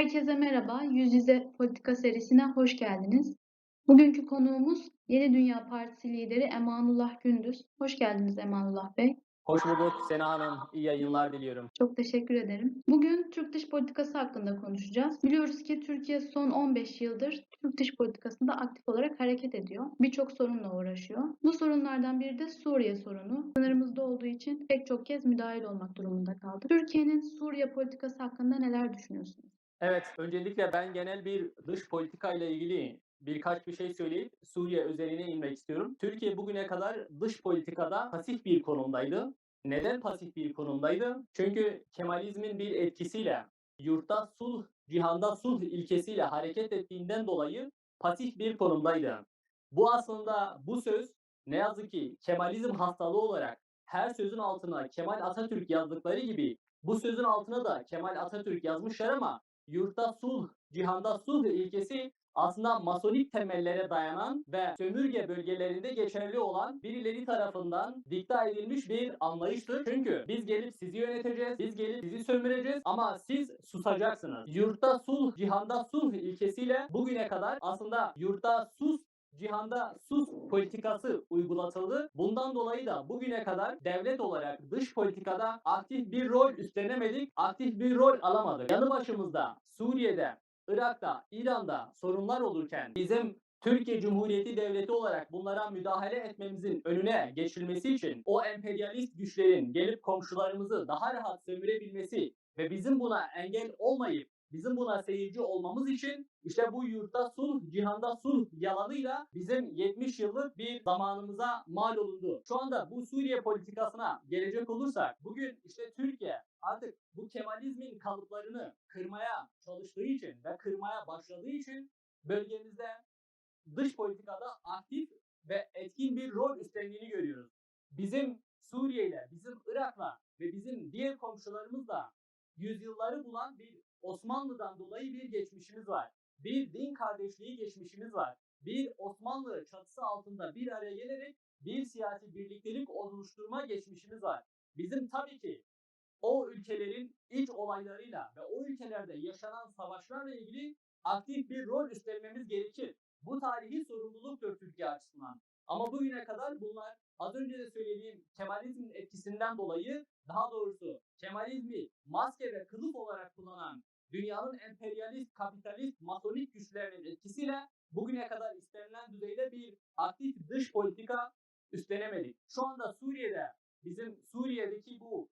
Herkese merhaba. Yüz Yüze Politika serisine hoş geldiniz. Bugünkü konuğumuz Yeni Dünya Partisi lideri Emanullah Gündüz. Hoş geldiniz Emanullah Bey. Hoş bulduk Sena Hanım. İyi yayınlar diliyorum. Çok teşekkür ederim. Bugün Türk dış politikası hakkında konuşacağız. Biliyoruz ki Türkiye son 15 yıldır Türk dış politikasında aktif olarak hareket ediyor. Birçok sorunla uğraşıyor. Bu sorunlardan biri de Suriye sorunu. Sınırımızda olduğu için pek çok kez müdahil olmak durumunda kaldı. Türkiye'nin Suriye politikası hakkında neler düşünüyorsunuz? Evet, öncelikle ben genel bir dış politika ile ilgili birkaç bir şey söyleyip Suriye özeline inmek istiyorum. Türkiye bugüne kadar dış politikada pasif bir konumdaydı. Neden pasif bir konumdaydı? Çünkü Kemalizmin bir etkisiyle yurtta sulh, cihanda sulh ilkesiyle hareket ettiğinden dolayı pasif bir konumdaydı. Bu aslında bu söz ne yazık ki Kemalizm hastalığı olarak her sözün altına Kemal Atatürk yazdıkları gibi bu sözün altına da Kemal Atatürk yazmışlar ama yurtta sulh, cihanda sulh ilkesi aslında masonik temellere dayanan ve sömürge bölgelerinde geçerli olan birileri tarafından dikta edilmiş bir anlayıştır. Çünkü biz gelip sizi yöneteceğiz, biz gelip sizi sömüreceğiz ama siz susacaksınız. Yurtta sulh, cihanda sulh ilkesiyle bugüne kadar aslında yurtta sus cihanda sus politikası uygulatıldı. Bundan dolayı da bugüne kadar devlet olarak dış politikada aktif bir rol üstlenemedik, aktif bir rol alamadık. Yanı başımızda Suriye'de, Irak'ta, İran'da sorunlar olurken bizim Türkiye Cumhuriyeti Devleti olarak bunlara müdahale etmemizin önüne geçilmesi için o emperyalist güçlerin gelip komşularımızı daha rahat sömürebilmesi ve bizim buna engel olmayıp bizim buna seyirci olmamız için işte bu yurtta sulh, cihanda sulh yalanıyla bizim 70 yıllık bir zamanımıza mal olundu. Şu anda bu Suriye politikasına gelecek olursak bugün işte Türkiye artık bu Kemalizmin kalıplarını kırmaya çalıştığı için ve kırmaya başladığı için bölgemizde dış politikada aktif ve etkin bir rol üstlendiğini görüyoruz. Bizim Suriye ile, bizim Irak'la ve bizim diğer komşularımızla yüzyılları bulan bir Osmanlı'dan dolayı bir geçmişimiz var. Bir din kardeşliği geçmişimiz var. Bir Osmanlı çatısı altında bir araya gelerek bir siyasi birliktelik oluşturma geçmişimiz var. Bizim tabii ki o ülkelerin iç olaylarıyla ve o ülkelerde yaşanan savaşlarla ilgili aktif bir rol üstlenmemiz gerekir. Bu tarihi sorumluluktur Türkiye açısından. Ama bugüne kadar bunlar az önce de söylediğim Kemalizmin etkisinden dolayı daha doğrusu Kemalizmi maske ve kılıf olarak kullanan dünyanın emperyalist, kapitalist, masonik güçlerinin etkisiyle bugüne kadar istenilen düzeyde bir aktif dış politika üstlenemedik. Şu anda Suriye'de bizim Suriye'deki bu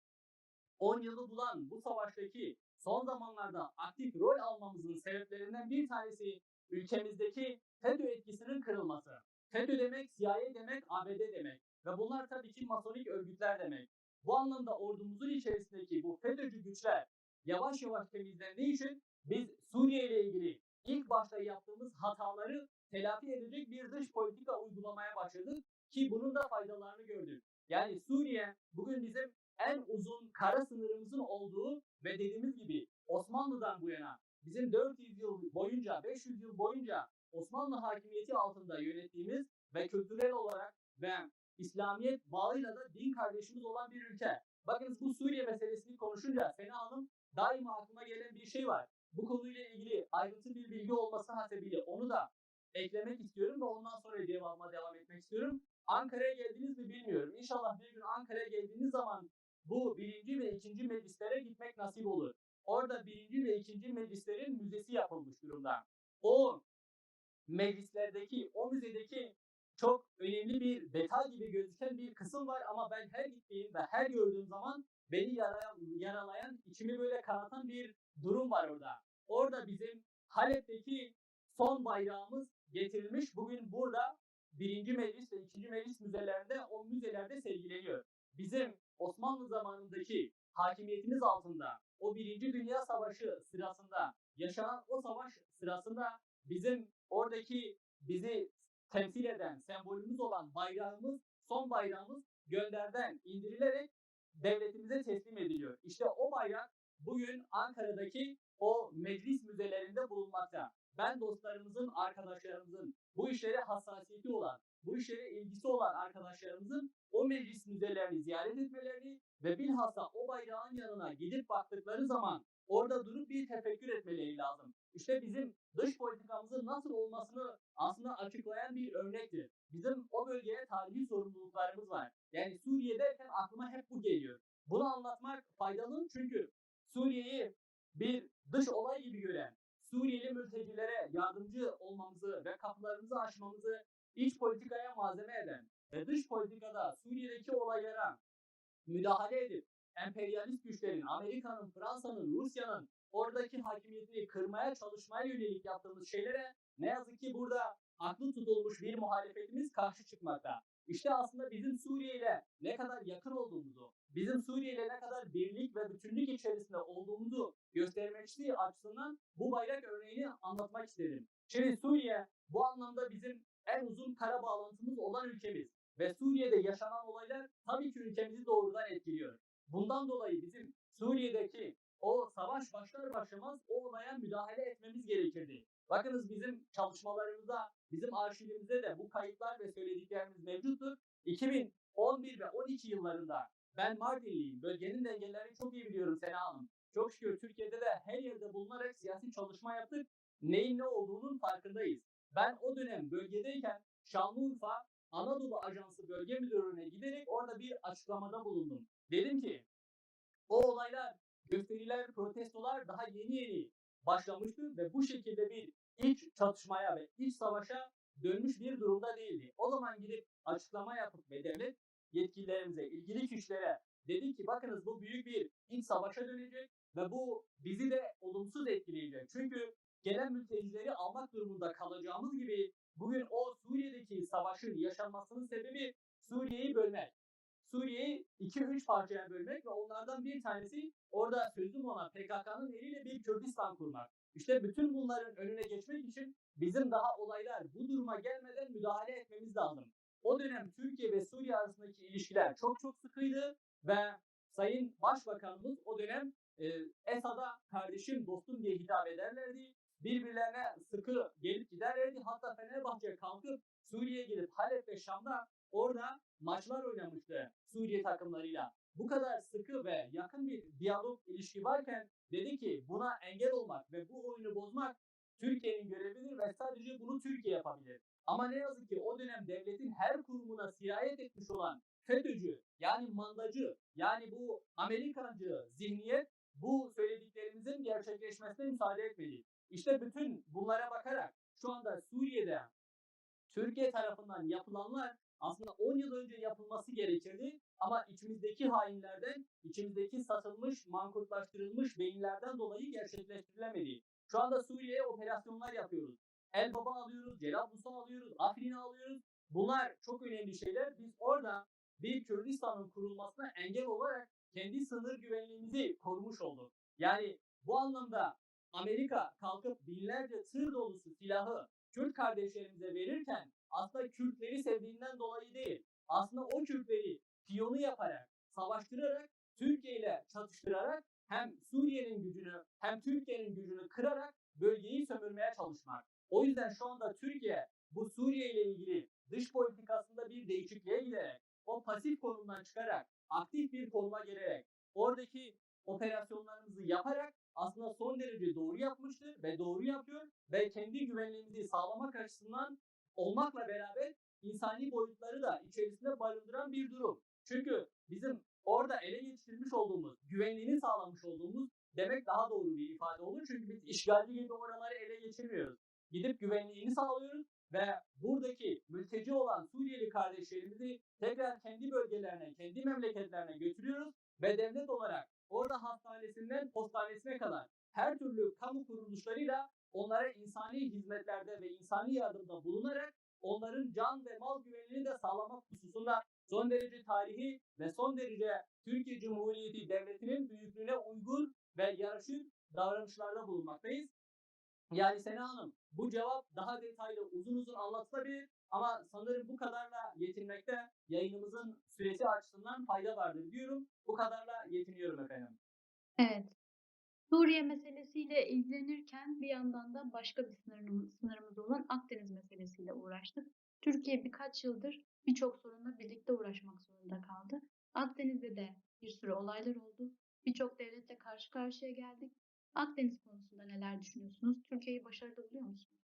10 yılı bulan bu savaştaki son zamanlarda aktif rol almamızın sebeplerinden bir tanesi ülkemizdeki FETÖ etkisinin kırılması. FETÖ demek CIA demek, ABD demek ve bunlar tabii ki masonik örgütler demek. Bu anlamda ordumuzun içerisindeki bu FETÖ'cü güçler yavaş yavaş temizlendiği için biz Suriye ile ilgili ilk başta yaptığımız hataları telafi edecek bir dış politika uygulamaya başladık ki bunun da faydalarını gördük. Yani Suriye bugün bizim en uzun kara sınırımızın olduğu ve dediğimiz gibi Osmanlı'dan bu yana bizim 400 yıl boyunca, 500 yıl boyunca Osmanlı hakimiyeti altında yönettiğimiz ve kültürel olarak ve İslamiyet bağıyla da din kardeşimiz olan bir ülke. Bakınız bu Suriye meselesini konuşunca Sena Hanım daima aklıma gelen bir şey var. Bu konuyla ilgili ayrıntı bir bilgi olması hasebiyle onu da eklemek istiyorum ve ondan sonra devamına devam etmek istiyorum. Ankara'ya geldiniz mi bilmiyorum. İnşallah bir gün Ankara'ya geldiğiniz zaman bu birinci ve ikinci meclislere gitmek nasip olur. Orada birinci ve ikinci meclislerin müzesi yapılmış durumda. O meclislerdeki, o müzedeki çok önemli bir detay gibi gözüken bir kısım var ama ben her gittiğim ve her gördüğüm zaman beni yaralayan, yaralayan, içimi böyle kanatan bir durum var orada. Orada bizim Halep'teki son bayrağımız getirilmiş. Bugün burada birinci meclis ve ikinci meclis müzelerinde o müzelerde sergileniyor. Bizim Osmanlı zamanındaki hakimiyetimiz altında o birinci dünya savaşı sırasında yaşanan o savaş sırasında bizim oradaki bizi temsil eden sembolümüz olan bayrağımız son bayrağımız gönderden indirilerek devletimize teslim ediliyor. İşte o bayrak bugün Ankara'daki o meclis müzelerinde bulunmakta. Ben dostlarımızın, arkadaşlarımızın, bu işlere hassasiyeti olan, bu işlere ilgisi olan arkadaşlarımızın o meclis müzelerini ziyaret etmelerini ve bilhassa o bayrağın yanına gidip baktıkları zaman orada durup bir tefekkür etmeleri lazım. İşte bizim dış politikamızın nasıl olmasını aslında açıklayan bir örnektir. Bizim o bölgeye tarihi sorumluluklarımız var. Yani Suriye derken aklıma hep bu geliyor. Bunu anlatmak faydalı çünkü Suriye'yi bir dış olay gibi gören, Suriyeli mültecilere yardımcı olmamızı ve kapılarımızı açmamızı iç politikaya malzeme eden ve dış politikada Suriye'deki olaylara müdahale edip emperyalist güçlerin, Amerika'nın, Fransa'nın, Rusya'nın oradaki hakimiyetini kırmaya çalışmaya yönelik yaptığımız şeylere ne yazık ki burada aklı tutulmuş bir muhalefetimiz karşı çıkmakta. İşte aslında bizim Suriye ile ne kadar yakın olduğumuzu, bizim Suriye ile ne kadar birlik ve bütünlük içerisinde olduğumuzu göstermesi açısından bu bayrak örneğini anlatmak istedim. Şimdi Suriye bu anlamda bizim en uzun kara bağlantımız olan ülkemiz ve Suriye'de yaşanan olaylar tabii ki ülkemizi doğrudan etkiliyor. Bundan dolayı bizim Suriye'deki o savaş başlar başlamaz o olaya müdahale etmemiz gerekirdi. Bakınız bizim çalışmalarımızda, bizim arşivimizde de bu kayıtlar ve söylediklerimiz mevcuttur. 2011 ve 12 yıllarında ben Mardinliyim. Bölgenin dengelerini çok iyi biliyorum Sena Hanım. Çok şükür Türkiye'de de her yerde bulunarak siyasi çalışma yaptık. Neyin ne olduğunun farkındayız. Ben o dönem bölgedeyken Şanlıurfa Anadolu Ajansı Bölge Müdürlüğü'ne giderek orada bir açıklamada bulundum. Dedim ki o olaylar, gösteriler, protestolar daha yeni yeni başlamıştı ve bu şekilde bir iç çatışmaya ve iç savaşa dönmüş bir durumda değildi. O zaman gidip açıklama yapıp ve devlet yetkililerimize, ilgili kişilere dedi ki bakınız bu büyük bir iç savaşa dönecek ve bu bizi de olumsuz etkileyecek. Çünkü gelen mültecileri almak durumunda kalacağımız gibi bugün o Suriye'deki savaşın yaşanmasının sebebi Suriye'yi bölmek. Suriye'yi 2-3 parçaya bölmek ve onlardan bir tanesi orada sözüm olan PKK'nın eliyle bir Kürdistan kurmak. İşte bütün bunların önüne geçmek için bizim daha olaylar bu duruma gelmeden müdahale etmemiz lazım. O dönem Türkiye ve Suriye arasındaki ilişkiler çok çok sıkıydı ve Sayın Başbakanımız o dönem e, Esad'a kardeşim, dostum diye hitap ederlerdi. Birbirlerine sıkı gelip giderlerdi. Hatta Fenerbahçe kalkıp Suriye'ye gidip Halep ve Şam'da orada maçlar oynamıştı Suriye takımlarıyla. Bu kadar sıkı ve yakın bir diyalog ilişki varken dedi ki buna engel olmak ve bu oyunu bozmak Türkiye'nin görevidir ve sadece bunu Türkiye yapabilir. Ama ne yazık ki o dönem devletin her kurumuna sirayet etmiş olan FETÖ'cü yani mandacı yani bu Amerikancı zihniyet bu söylediklerimizin gerçekleşmesine müsaade etmedi. İşte bütün bunlara bakarak şu anda Suriye'de Türkiye tarafından yapılanlar aslında 10 yıl önce yapılması gerekirdi ama içimizdeki hainlerden, içimizdeki satılmış, mankurtlaştırılmış beyinlerden dolayı gerçekleştirilemedi. Şu anda Suriye'ye operasyonlar yapıyoruz. El Baba alıyoruz, Celablus'u alıyoruz, Afrin'i alıyoruz. Bunlar çok önemli şeyler. Biz orada bir Kürdistan'ın kurulmasına engel olarak kendi sınır güvenliğimizi korumuş olduk. Yani bu anlamda Amerika kalkıp binlerce tır dolusu silahı Kürt kardeşlerimize verirken aslında Kürtleri sevdiğinden dolayı değil. Aslında o Kürtleri piyonu yaparak, savaştırarak, Türkiye ile çatıştırarak hem Suriye'nin gücünü hem Türkiye'nin gücünü kırarak bölgeyi sömürmeye çalışmak. O yüzden şu anda Türkiye bu Suriye ile ilgili dış politikasında bir değişikliğe giderek, o pasif konumdan çıkarak, aktif bir konuma gelerek, oradaki operasyonlarımızı yaparak aslında son derece doğru yapmıştır ve doğru yapıyor ve kendi güvenliğimizi sağlamak açısından olmakla beraber insani boyutları da içerisinde barındıran bir durum. Çünkü bizim orada ele geçirmiş olduğumuz, güvenliğini sağlamış olduğumuz demek daha doğru bir ifade olur. Çünkü biz işgalci gibi oraları ele geçirmiyoruz. Gidip güvenliğini sağlıyoruz ve buradaki mülteci olan Suriyeli kardeşlerimizi tekrar kendi bölgelerine, kendi memleketlerine götürüyoruz ve devlet olarak orada hastanesinden postanesine kadar her türlü kamu kuruluşlarıyla onlara insani hizmetlerde ve insani yardımda bulunarak onların can ve mal güvenliğini de sağlamak hususunda son derece tarihi ve son derece Türkiye Cumhuriyeti Devleti'nin büyüklüğüne uygun ve yaraşır davranışlarda bulunmaktayız. Yani Sena Hanım bu cevap daha detaylı uzun uzun anlatılabilir ama sanırım bu kadarla yetinmekte yayınımızın süresi açısından fayda vardır diyorum. Bu kadarla yetiniyorum efendim. Evet. Suriye meselesiyle ilgilenirken bir yandan da başka bir sınırımız, sınırımız olan Akdeniz meselesiyle uğraştık. Türkiye birkaç yıldır birçok sorunla birlikte uğraşmak zorunda kaldı. Akdeniz'de de bir sürü olaylar oldu. Birçok devletle karşı karşıya geldik. Akdeniz konusunda neler düşünüyorsunuz? Türkiye'yi başarılı buluyor musunuz?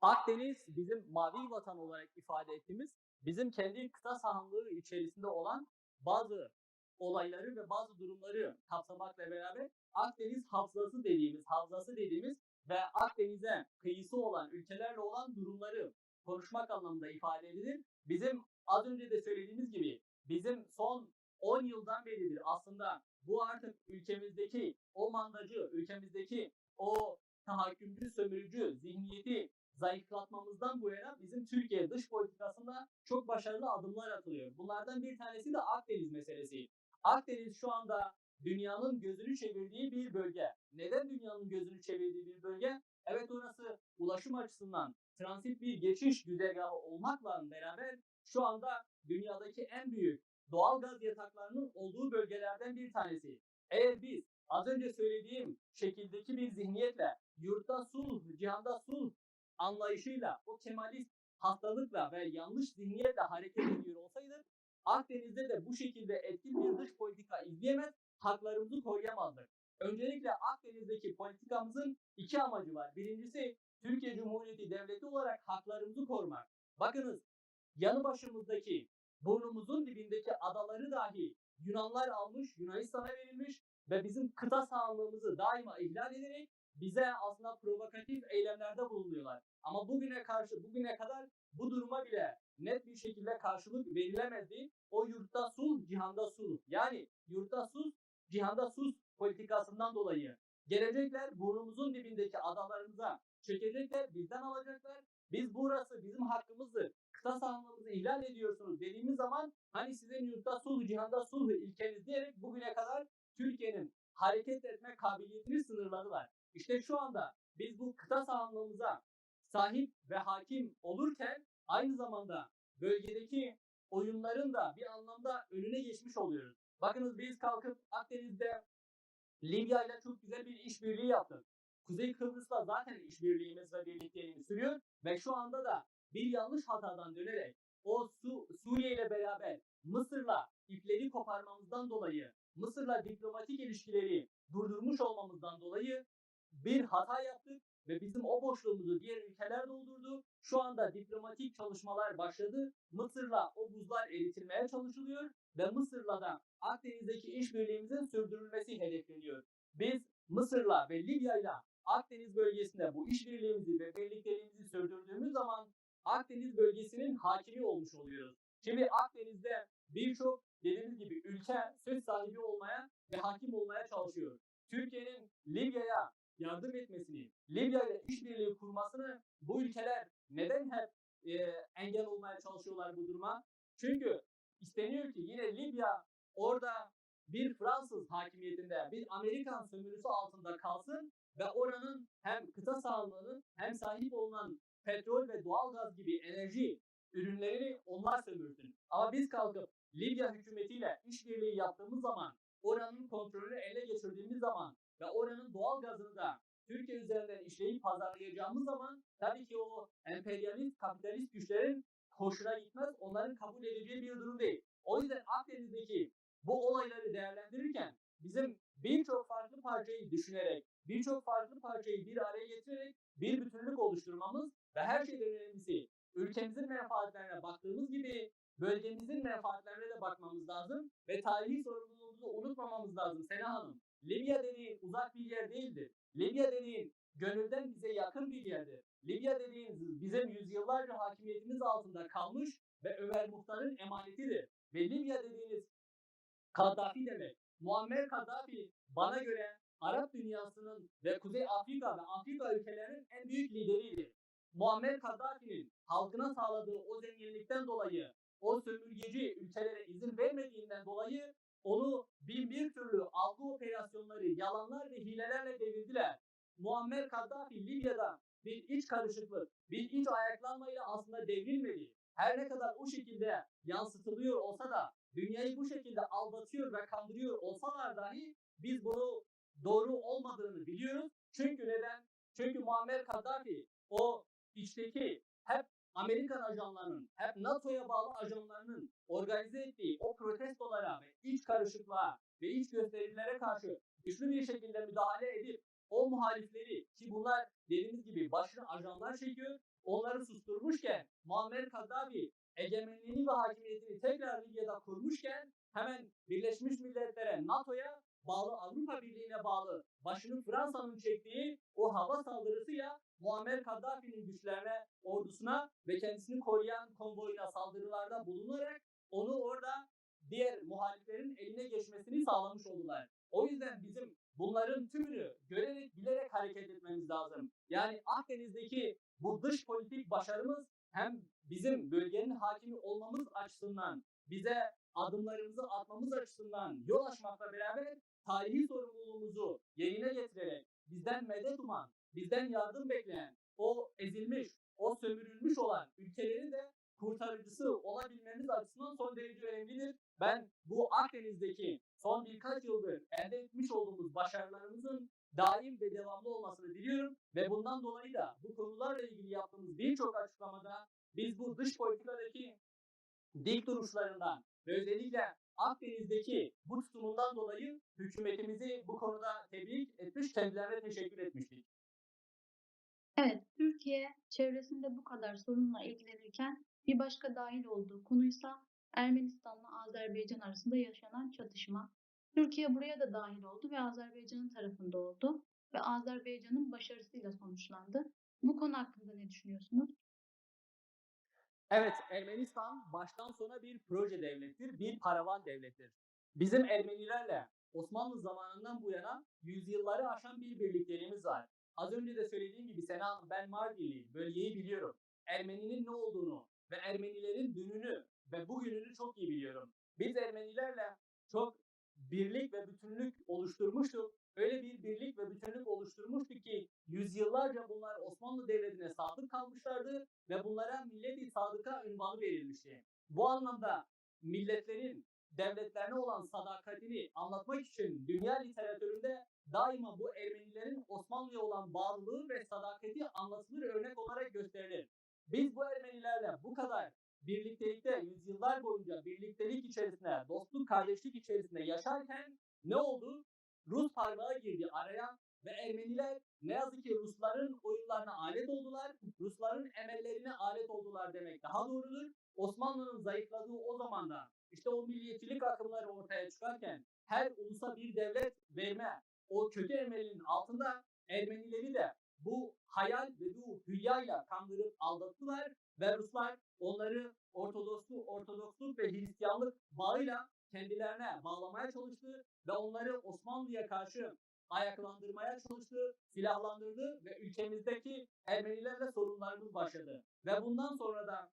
Akdeniz bizim mavi vatan olarak ifade ettiğimiz bizim kendi kıta sahanlığı içerisinde olan bazı olayları ve bazı durumları kapsamakla beraber Akdeniz havzası dediğimiz, havzası dediğimiz ve Akdeniz'e kıyısı olan ülkelerle olan durumları konuşmak anlamında ifade edilir. Bizim az önce de söylediğimiz gibi bizim son 10 yıldan beridir aslında bu artık ülkemizdeki o mandacı, ülkemizdeki o tahakkümcü, sömürücü zihniyeti zayıflatmamızdan bu yana bizim Türkiye dış politikasında çok başarılı adımlar atılıyor. Bunlardan bir tanesi de Akdeniz meselesi. Akdeniz şu anda dünyanın gözünü çevirdiği bir bölge. Neden dünyanın gözünü çevirdiği bir bölge? Evet orası ulaşım açısından transit bir geçiş güzergahı olmakla beraber şu anda dünyadaki en büyük doğal gaz yataklarının olduğu bölgelerden bir tanesi. Eğer biz az önce söylediğim şekildeki bir zihniyetle yurtta sulh, cihanda sulh anlayışıyla, o kemalist hastalıkla ve yanlış zihniyetle hareket ediyor olsaydık Akdeniz'de de bu şekilde etkin bir dış politika izleyemez, haklarımızı koruyamazdık. Öncelikle Akdeniz'deki politikamızın iki amacı var. Birincisi Türkiye Cumhuriyeti Devleti olarak haklarımızı korumak. Bakınız yanı başımızdaki burnumuzun dibindeki adaları dahi Yunanlar almış, Yunanistan'a verilmiş ve bizim kıta sahanlığımızı daima ihlal ederek bize aslında provokatif eylemlerde bulunuyorlar. Ama bugüne karşı bugüne kadar bu duruma bile net bir şekilde karşılık verilemedi. O yurtta sulh, cihanda sulh. Yani yurtta sulh, cihanda sulh politikasından dolayı gelecekler burnumuzun dibindeki adalarımıza çekecekler, bizden alacaklar. Biz burası bizim hakkımızdır. Kıta sahanlığımızı ihlal ediyorsunuz dediğimiz zaman hani sizin yurtta sulh, cihanda sulh ilkeniz diyerek bugüne kadar Türkiye'nin hareket etme kabiliyetini sınırladılar. İşte şu anda biz bu kıta sahanlığımıza sahip ve hakim olurken aynı zamanda bölgedeki oyunların da bir anlamda önüne geçmiş oluyoruz. Bakınız biz kalkıp Akdeniz'de Libya ile çok güzel bir işbirliği yaptık. Kuzey Kıbrıs'la zaten işbirliğimiz ve birlikteliğimiz sürüyor ve şu anda da bir yanlış hatadan dönerek o Su Suriye ile beraber Mısır'la ipleri koparmamızdan dolayı Mısır'la diplomatik ilişkileri durdurmuş olmamızdan dolayı bir hata yaptık ve bizim o boşluğumuzu diğer ülkeler doldurdu. Şu anda diplomatik çalışmalar başladı. Mısır'la o buzlar eritilmeye çalışılıyor ve Mısır'la da Akdeniz'deki işbirliğimizin sürdürülmesi hedefleniyor. Biz Mısır'la ve Libya'yla Akdeniz bölgesinde bu işbirliğimizi ve birlikteliğimizi sürdürdüğümüz zaman Akdeniz bölgesinin hakimi olmuş oluyoruz. Şimdi Akdeniz'de birçok dediğimiz gibi ülke söz sahibi olmaya ve hakim olmaya çalışıyor. Türkiye'nin Libya'ya yardım etmesini, Libya ile işbirliği kurmasını bu ülkeler neden hep e, engel olmaya çalışıyorlar bu duruma? Çünkü isteniyor ki yine Libya orada bir Fransız hakimiyetinde, bir Amerikan sömürüsü altında kalsın ve oranın hem kıta sahanlığının hem sahip olunan petrol ve doğalgaz gibi enerji ürünlerini onlar sömürsün. Ama biz kalkıp Libya hükümetiyle işbirliği yaptığımız zaman, oranın kontrolünü ele geçirdiğimiz zaman ve oranın doğal gazını da Türkiye üzerinden işleyip pazarlayacağımız zaman tabii ki o emperyalist, kapitalist güçlerin hoşuna gitmez, onların kabul edeceği bir durum değil. O yüzden Akdeniz'deki bu olayları değerlendirirken bizim birçok farklı parçayı düşünerek, birçok farklı parçayı bir araya getirerek bir bütünlük oluşturmamız ve her şeyden önemlisi ülkemizin menfaatlerine baktığımız gibi bölgemizin menfaatlerine de bakmamız lazım ve tarihi sorumluluğumuzu unutmamamız lazım Sena Hanım. Libya dediğin uzak bir yer değildir. Libya dediğin gönülden bize yakın bir yerdir. Libya dediğin bizim yüzyıllarca hakimiyetimiz altında kalmış ve Ömer Muhtar'ın emanetidir. Ve Libya dediğiniz Kaddafi demek. Muammer Kaddafi bana göre Arap dünyasının ve Kuzey Afrika ve Afrika ülkelerinin en büyük lideriydi. Muammer Kaddafi'nin halkına sağladığı o zenginlikten dolayı o sömürgeci ülkelere izin vermediğinden dolayı onu bin bir türlü algı operasyonları, yalanlar ve hilelerle devirdiler. Muammer Kaddafi Libya'da bir iç karışıklık, bir iç ayaklanmayla aslında devrilmedi. Her ne kadar o şekilde yansıtılıyor olsa da, dünyayı bu şekilde aldatıyor ve kandırıyor olsalar dahi biz bunu doğru olmadığını biliyoruz. Çünkü neden? Çünkü Muammer Kaddafi o içteki hep Amerikan ajanlarının, hep NATO'ya bağlı ajanlarının organize ettiği o protestolara ve iç karışıklığa ve iç gösterimlere karşı güçlü bir şekilde müdahale edip o muhalifleri ki bunlar dediğimiz gibi başına ajanlar çekiyor, onları susturmuşken Muammer Kaddafi egemenliğini ve hakimiyetini tekrar Libya'da kurmuşken hemen Birleşmiş Milletler'e, NATO'ya bağlı Avrupa Birliği'ne bağlı başını Fransa'nın çektiği o hava saldırısıyla Muammer Kaddafi'nin güçlerine, ordusuna ve kendisini koruyan konvoyuna saldırılarda bulunarak onu orada diğer muhaliflerin eline geçmesini sağlamış oldular. O yüzden bizim bunların tümünü görerek, bilerek hareket etmemiz lazım. Yani Akdeniz'deki bu dış politik başarımız hem bizim bölgenin hakimi olmamız açısından, bize adımlarımızı atmamız açısından yol açmakla beraber tarihi sorumluluğumuzu yerine getirerek bizden medet uman, bizden yardım bekleyen, o ezilmiş, o sömürülmüş olan ülkelerin de kurtarıcısı olabilmemiz açısından son derece önemlidir. Ben bu Akdeniz'deki son birkaç yıldır elde etmiş olduğumuz başarılarımızın daim ve devamlı olmasını diliyorum ve bundan dolayı da bu konularla ilgili yaptığımız birçok açıklamada biz bu dış politikadaki dik duruşlarından ve özellikle Akdeniz'deki bu tutumundan dolayı hükümetimizi bu konuda tebrik etmiş, kendilerine teşekkür etmiştik. Evet, Türkiye çevresinde bu kadar sorunla ilgilenirken bir başka dahil olduğu konuysa Ermenistan'la Azerbaycan arasında yaşanan çatışma. Türkiye buraya da dahil oldu ve Azerbaycan'ın tarafında oldu ve Azerbaycan'ın başarısıyla sonuçlandı. Bu konu hakkında ne düşünüyorsunuz? Evet, Ermenistan baştan sona bir proje devlettir, bir paravan devlettir. Bizim Ermenilerle Osmanlı zamanından bu yana yüzyılları aşan bir birlikteliğimiz var. Az önce de söylediğim gibi Sena ben Mardinliyim, bölgeyi biliyorum. Ermeninin ne olduğunu ve Ermenilerin dününü ve bugününü çok iyi biliyorum. Biz Ermenilerle çok birlik ve bütünlük oluşturmuştuk. Öyle bir birlik ve bütünlük oluşturmuştuk ki yüzyıllarca bunlar Osmanlı Devleti'ne sadık kalmışlardı ve bunlara millet-i sadıka ünvanı verilmişti. Bu anlamda milletlerin devletlerine olan sadakatini anlatmak için dünya literatüründe daima bu Ermenilerin Osmanlı'ya olan bağlılığı ve sadakati anlatılır örnek olarak gösterilir. Biz bu Ermenilerle bu kadar birliktelikte yüzyıllar boyunca birliktelik içerisinde, dostluk, kardeşlik içerisinde yaşarken ne oldu? Rus parmağı girdi araya ve Ermeniler ne yazık ki Rusların oyunlarına alet oldular, Rusların emellerine alet oldular demek daha doğrudur. Osmanlı'nın zayıfladığı o zamanda işte o milliyetçilik akımları ortaya çıkarken her ulusa bir devlet verme o kötü emelinin altında Ermenileri de bu hayal ve bu hülyayla kandırıp aldattılar ve Ruslar onları Ortodoksluk, Ortodoksluk ve Hristiyanlık bağıyla kendilerine bağlamaya çalıştı ve onları Osmanlı'ya karşı ayaklandırmaya çalıştı, silahlandırdı ve ülkemizdeki Ermenilerle sorunlarımız başladı. Ve bundan sonra da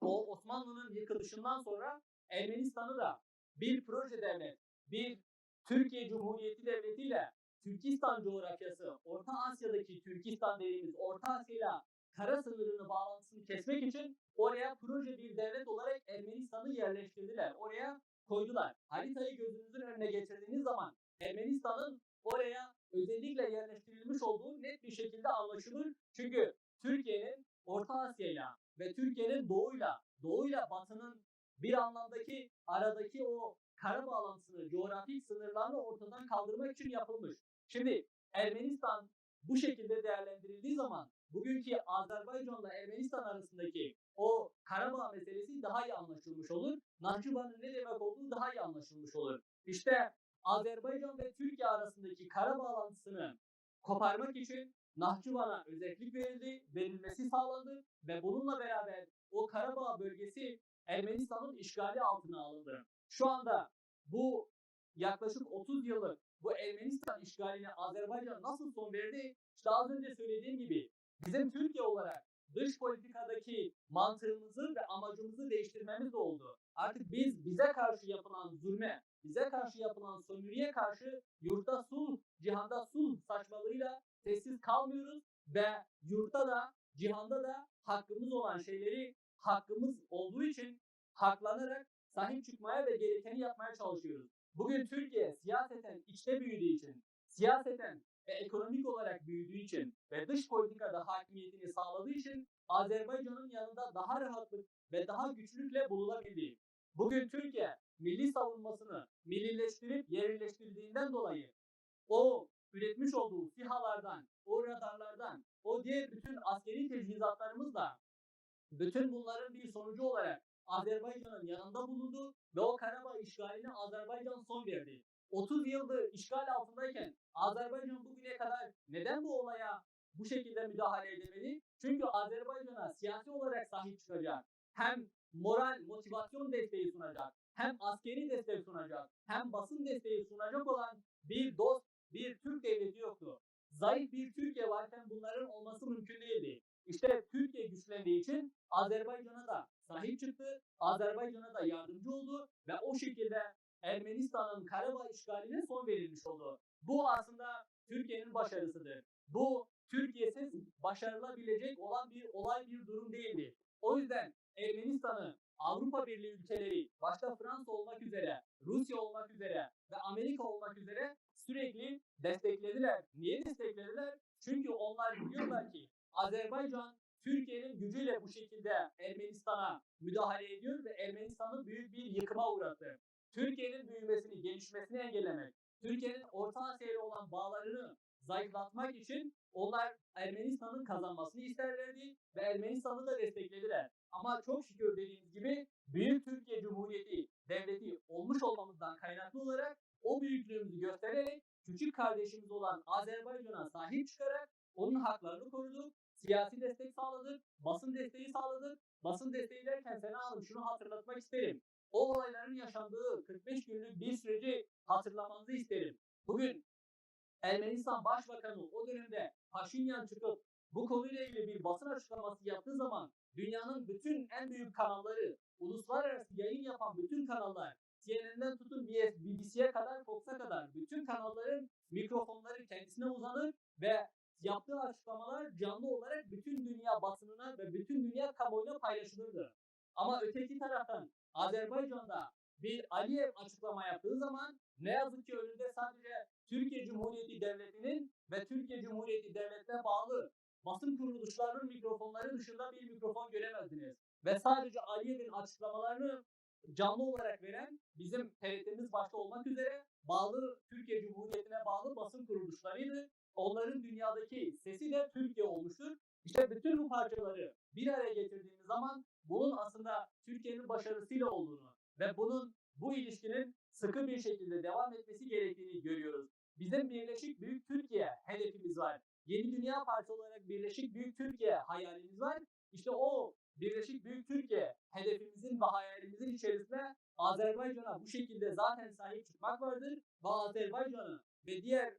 o Osmanlı'nın yıkılışından sonra Ermenistan'ı da bir proje devlet, bir Türkiye Cumhuriyeti Devleti ile Türkistan coğrafyası, Orta Asya'daki Türkistan dediğimiz Orta Asya'yla kara sınırını bağlantısını kesmek için oraya proje bir devlet olarak Ermenistan'ı yerleştirdiler. Oraya koydular. Haritayı gözünüzün önüne getirdiğiniz zaman Ermenistan'ın oraya özellikle yerleştirilmiş olduğu net bir şekilde anlaşılır. Çünkü Türkiye'nin Orta Asya'yla ve Türkiye'nin doğuyla, doğuyla batının bir anlamdaki aradaki o kara bağlantısını, coğrafik sınırlarını ortadan kaldırmak için yapılmış. Şimdi Ermenistan bu şekilde değerlendirildiği zaman bugünkü Azerbaycan'la Ermenistan arasındaki o Karabağ meselesi daha iyi anlaşılmış olur. Nahçıvan'ın ne demek olduğu daha iyi anlaşılmış olur. İşte Azerbaycan ve Türkiye arasındaki kara bağlantısını koparmak için Nahçıvan'a özellik verildi, verilmesi sağlandı ve bununla beraber o Karabağ bölgesi Ermenistan'ın işgali altına alındı. Şu anda bu yaklaşık 30 yıllık bu Ermenistan işgaline Azerbaycan nasıl son verdi? İşte az önce söylediğim gibi bizim Türkiye olarak dış politikadaki mantığımızı ve amacımızı değiştirmemiz de oldu. Artık biz bize karşı yapılan zulme, bize karşı yapılan sömürüye karşı yurtta sulh, cihanda sulh saçmalığıyla sessiz kalmıyoruz ve yurtta da cihanda da hakkımız olan şeyleri hakkımız olduğu için haklanarak sahip çıkmaya ve gerekeni yapmaya çalışıyoruz. Bugün Türkiye siyaseten içte büyüdüğü için, siyaseten ve ekonomik olarak büyüdüğü için ve dış politikada hakimiyetini sağladığı için Azerbaycan'ın yanında daha rahatlık ve daha güçlükle bulunabildi. Bugün Türkiye milli savunmasını millileştirip yerleştirdiğinden dolayı o üretmiş olduğu SİHA'lardan, o radarlardan, o diğer bütün askeri teçhizatlarımızla bütün bunların bir sonucu olarak Azerbaycan'ın yanında bulundu ve o Karabağ işgaline Azerbaycan son verdi. 30 yıldır işgal altındayken Azerbaycan bugüne kadar neden bu olaya bu şekilde müdahale edemedi? Çünkü Azerbaycan'a siyasi olarak sahip çıkacak, hem moral, motivasyon desteği sunacak, hem askeri destek sunacak, hem basın desteği sunacak olan bir dost, bir Türk devleti yoktu. Zayıf bir Türkiye varken bunların olması mümkün değildi. İşte Türkiye güçlendiği için Azerbaycan'a da sahip çıktı, Azerbaycan'a da yardımcı oldu ve o şekilde Ermenistan'ın Karabağ işgaline son verilmiş oldu. Bu aslında Türkiye'nin başarısıdır. Bu Türkiye'siz başarılabilecek olan bir olay bir durum değildi. O yüzden Ermenistan'ı Avrupa Birliği ülkeleri, başta Fransa olmak üzere, Rusya olmak üzere ve Amerika olmak üzere sürekli desteklediler. Niye desteklediler? Çünkü onlar biliyorlar ki Azerbaycan Türkiye'nin gücüyle bu şekilde Ermenistan'a müdahale ediyor ve Ermenistan'ı büyük bir yıkıma uğrattı. Türkiye'nin büyümesini, gelişmesini engellemek, Türkiye'nin Orta Asya ile olan bağlarını zayıflatmak için onlar Ermenistan'ın kazanmasını isterlerdi ve Ermenistan'ı da desteklediler. Ama çok şükür dediğimiz gibi Büyük Türkiye Cumhuriyeti devleti olmuş olmamızdan kaynaklı olarak o büyüklüğümüzü göstererek küçük kardeşimiz olan Azerbaycan'a sahip çıkarak onun haklarını koruduk, siyasi destek sağladık, basın desteği sağladık. Basın desteği derken Sena Hanım şunu hatırlatmak isterim. O olayların yaşandığı 45 günlük bir süreci hatırlamanızı isterim. Bugün Ermenistan Başbakanı o dönemde Paşinyan çıkıp bu konuyla ilgili bir basın açıklaması yaptığı zaman dünyanın bütün en büyük kanalları, uluslararası yayın yapan bütün kanallar, CNN'den tutun BBC'ye kadar, Fox'a kadar bütün kanalların mikrofonları kendisine uzanır ve yaptığı açıklamalar canlı olarak bütün dünya basınına ve bütün dünya kamuoyuna paylaşılırdı. Ama öteki taraftan Azerbaycan'da bir Aliyev açıklama yaptığı zaman ne yazık ki önünde sadece Türkiye Cumhuriyeti Devleti'nin ve Türkiye Cumhuriyeti Devleti'ne bağlı basın kuruluşlarının mikrofonları dışında bir mikrofon göremezdiniz. Ve sadece Aliyev'in açıklamalarını canlı olarak veren bizim TRT'miz başta olmak üzere bağlı Türkiye Cumhuriyeti'ne bağlı basın kuruluşlarıydı. Onların dünyadaki sesi de Türkiye olmuştur. İşte bütün bu parçaları bir araya getirdiğimiz zaman bunun aslında Türkiye'nin başarısıyla olduğunu ve bunun bu ilişkinin sıkı bir şekilde devam etmesi gerektiğini görüyoruz. Bizim Birleşik Büyük Türkiye hedefimiz var. Yeni Dünya Partisi olarak Birleşik Büyük Türkiye hayalimiz var. İşte o Birleşik Büyük Türkiye hedefimizin ve hayalimizin içerisinde Azerbaycan'a bu şekilde zaten sahip çıkmak vardır ve Azerbaycan'ı ve diğer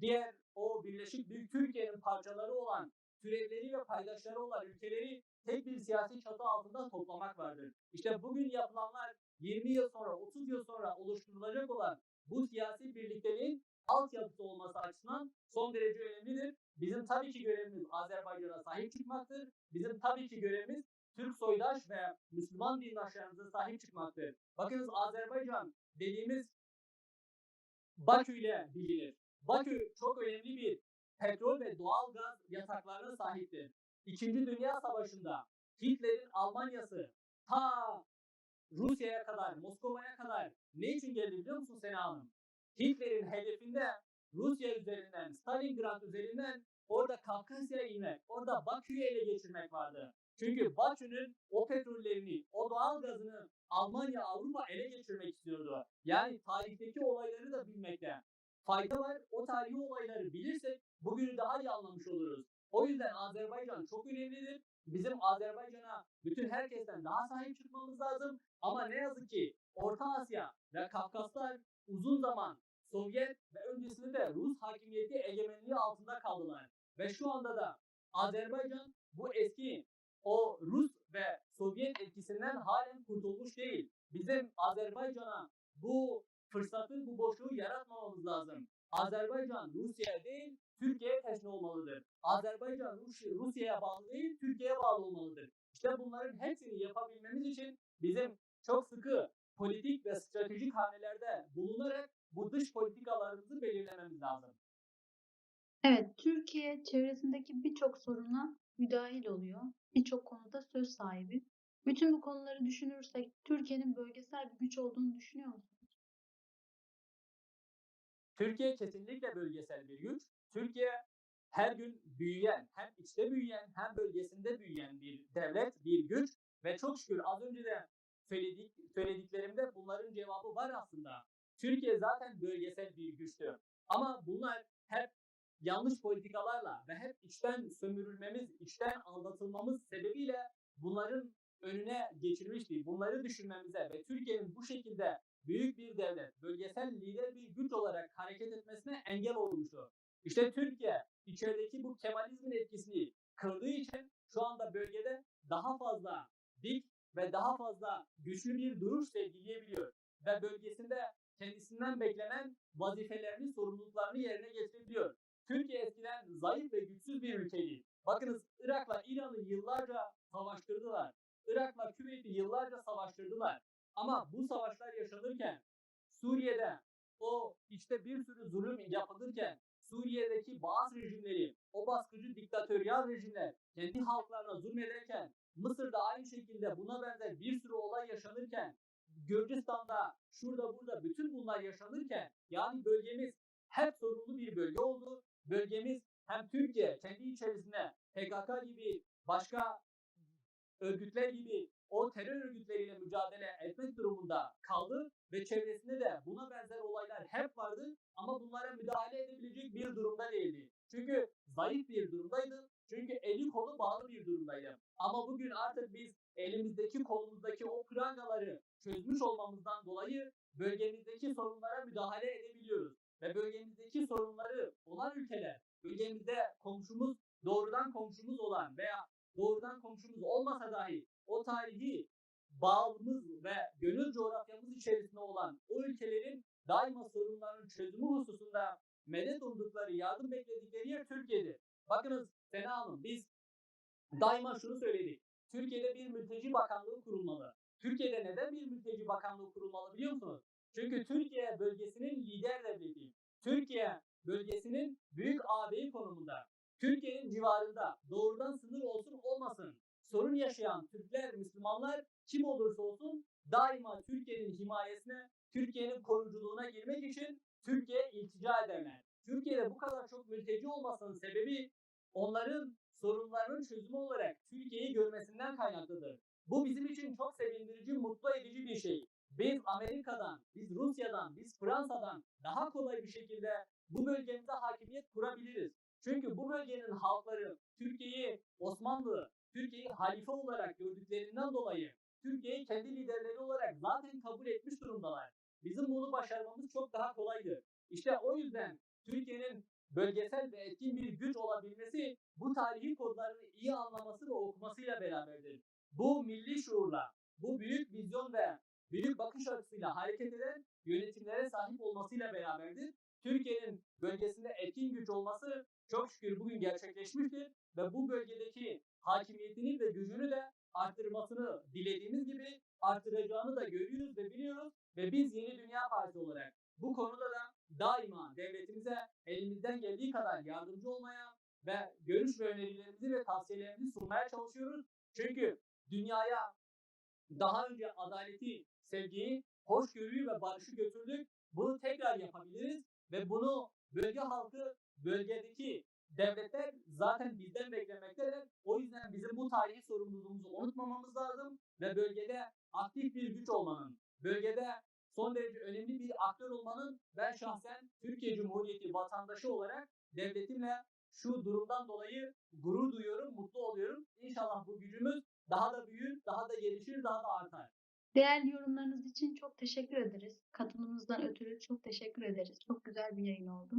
diğer o Birleşik Büyük Türkiye'nin parçaları olan türevleri ve paydaşları olan ülkeleri tek bir siyasi çatı altında toplamak vardır. İşte bugün yapılanlar 20 yıl sonra, 30 yıl sonra oluşturulacak olan bu siyasi birlikteliğin altyapısı olması açısından son derece önemlidir. Bizim tabii ki görevimiz Azerbaycan'a sahip çıkmaktır. Bizim tabii ki görevimiz Türk soydaş ve Müslüman dindaşlarımıza sahip çıkmaktır. Bakınız Azerbaycan dediğimiz Bakü ile bilinir. Bakü çok önemli bir petrol ve doğal gaz yataklarına sahiptir. İkinci Dünya Savaşı'nda Hitler'in Almanya'sı ta Rusya'ya kadar, Moskova'ya kadar ne için geldi biliyor musun Sena Hanım? Hitler'in hedefinde Rusya üzerinden, Stalingrad üzerinden orada Kafkasya'ya inmek, orada Bakü'yü ele geçirmek vardı. Çünkü Bakü'nün o petrollerini, o doğal gazını Almanya, Avrupa ele geçirmek istiyordu. Yani tarihteki olayları da bilmekte fayda var. O tarihi olayları bilirsek bugünü daha iyi anlamış oluruz. O yüzden Azerbaycan çok önemlidir. Bizim Azerbaycan'a bütün herkesten daha sahip çıkmamız lazım. Ama ne yazık ki Orta Asya ve Kafkaslar uzun zaman Sovyet ve öncesinde de Rus hakimiyeti egemenliği altında kaldılar. Ve şu anda da Azerbaycan bu eski o Rus ve Sovyet etkisinden halen kurtulmuş değil. Bizim Azerbaycan'a bu fırsatı, bu boşluğu yaratmamamız lazım. Azerbaycan Rusya'ya değil, Türkiye'ye teşne olmalıdır. Azerbaycan Rusya'ya bağlı değil, Türkiye'ye bağlı olmalıdır. İşte bunların hepsini yapabilmemiz için bizim çok sıkı politik ve stratejik hamlelerde bulunarak bu dış politikalarımızı belirlememiz lazım. Evet, Türkiye çevresindeki birçok soruna müdahil oluyor. Birçok konuda söz sahibi. Bütün bu konuları düşünürsek Türkiye'nin bölgesel bir güç olduğunu düşünüyor musunuz? Türkiye kesinlikle bölgesel bir güç. Türkiye her gün büyüyen, hem içte büyüyen hem bölgesinde büyüyen bir devlet, bir güç ve çok şükür az önce de söyledik, söylediklerimde bunların cevabı var aslında. Türkiye zaten bölgesel bir güçtü. Ama bunlar hep yanlış politikalarla ve hep içten sömürülmemiz, içten aldatılmamız sebebiyle bunların önüne geçilmişti. Bunları düşünmemize ve Türkiye'nin bu şekilde büyük bir devlet, bölgesel lider bir güç olarak hareket etmesine engel olmuştu. İşte Türkiye içerideki bu Kemalizmin etkisini kırdığı için şu anda bölgede daha fazla dik ve daha fazla güçlü bir duruş sergileyebiliyor. Ve bölgesinde kendisinden beklenen vazifelerini, sorumluluklarını yerine getirebiliyor. Türkiye eskiden zayıf ve güçsüz bir ülkeydi. Bakınız Irak'la İran'ı yıllarca savaştırdılar. Irak'la Küveyt'i yıllarca savaştırdılar. Ama bu savaşlar yaşanırken Suriye'de o işte bir sürü zulüm yapılırken Suriye'deki bazı rejimleri, o baskıcı diktatöryal rejimler kendi halklarına zulmederken Mısır'da aynı şekilde buna benzer bir sürü olay yaşanırken Gürcistan'da şurada burada bütün bunlar yaşanırken yani bölgemiz hep sorunlu bir bölge oldu. Bölgemiz hem Türkiye kendi içerisinde PKK gibi başka örgütler gibi o terör örgütleriyle mücadele etmek durumunda kaldı ve çevresinde de buna benzer olaylar hep vardı ama bunlara müdahale edebilecek bir durumda değildi. Çünkü zayıf bir durumdaydı. Çünkü eli kolu bağlı bir durumdaydı. Ama bugün artık biz elimizdeki kolumuzdaki o prangaları çözmüş olmamızdan dolayı bölgemizdeki sorunlara müdahale edebiliyoruz. Ve bölgemizdeki sorunları olan ülkeler, bölgemizde komşumuz, doğrudan komşumuz olan veya doğrudan komşumuz olmasa dahi o tarihi bağımız ve gönül coğrafyamız içerisinde olan o ülkelerin daima sorunların çözümü hususunda medet umdukları, yardım bekledikleri yer Türkiye'dir. Bakınız Sena Hanım biz daima şunu söyledik. Türkiye'de bir mülteci bakanlığı kurulmalı. Türkiye'de neden bir mülteci bakanlığı kurulmalı biliyor musunuz? Çünkü Türkiye bölgesinin lider devleti. Türkiye bölgesinin büyük ağabeyi konumunda. Türkiye'nin civarında doğrudan sınır olsun olmasın. Sorun yaşayan Türkler, Müslümanlar kim olursa olsun daima Türkiye'nin himayesine, Türkiye'nin koruculuğuna girmek için Türkiye'ye iltica ederler. Türkiye'de bu kadar çok mülteci olmasının sebebi onların sorunlarının çözümü olarak Türkiye'yi görmesinden kaynaklıdır. Bu bizim için çok sevindirici, mutlu edici bir şey. Biz Amerika'dan, biz Rusya'dan, biz Fransa'dan daha kolay bir şekilde bu bölgemize hakimiyet kurabiliriz. Çünkü bu bölgenin halkları Türkiye'yi Osmanlı, Türkiye'yi halife olarak gördüklerinden dolayı Türkiye'yi kendi liderleri olarak zaten kabul etmiş durumdalar. Bizim bunu başarmamız çok daha kolaydır. İşte o yüzden Türkiye'nin bölgesel ve etkin bir güç olabilmesi bu tarihi kodlarını iyi anlaması ve okumasıyla beraberdir. Bu milli şuurla, bu büyük vizyon ve büyük bakış açısıyla hareket eden yönetimlere sahip olmasıyla beraberdir. Türkiye'nin bölgesinde etkin güç olması çok şükür bugün gerçekleşmiştir ve bu bölgedeki hakimiyetini ve gücünü de arttırmasını dilediğimiz gibi arttıracağını da görüyoruz ve biliyoruz ve biz Yeni Dünya Partisi olarak bu konuda da daima devletimize elimizden geldiği kadar yardımcı olmaya ve görüş ve önerilerimizi ve tavsiyelerimizi sunmaya çalışıyoruz. Çünkü dünyaya daha önce adaleti, sevgiyi, hoşgörüyü ve barışı götürdük. Bunu tekrar yapabiliriz ve bunu bölge halkı, bölgedeki devletler zaten bizden beklemektedir. O yüzden bizim bu tarihi sorumluluğumuzu unutmamamız lazım ve bölgede aktif bir güç olmanın, bölgede son derece önemli bir aktör olmanın ben şahsen Türkiye Cumhuriyeti vatandaşı olarak devletimle şu durumdan dolayı gurur duyuyorum, mutlu oluyorum. İnşallah bu gücümüz daha da büyür, daha da gelişir, daha da artar. Değerli yorumlarınız için çok teşekkür ederiz. Katılımınızdan ötürü çok teşekkür ederiz. Çok güzel bir yayın oldu.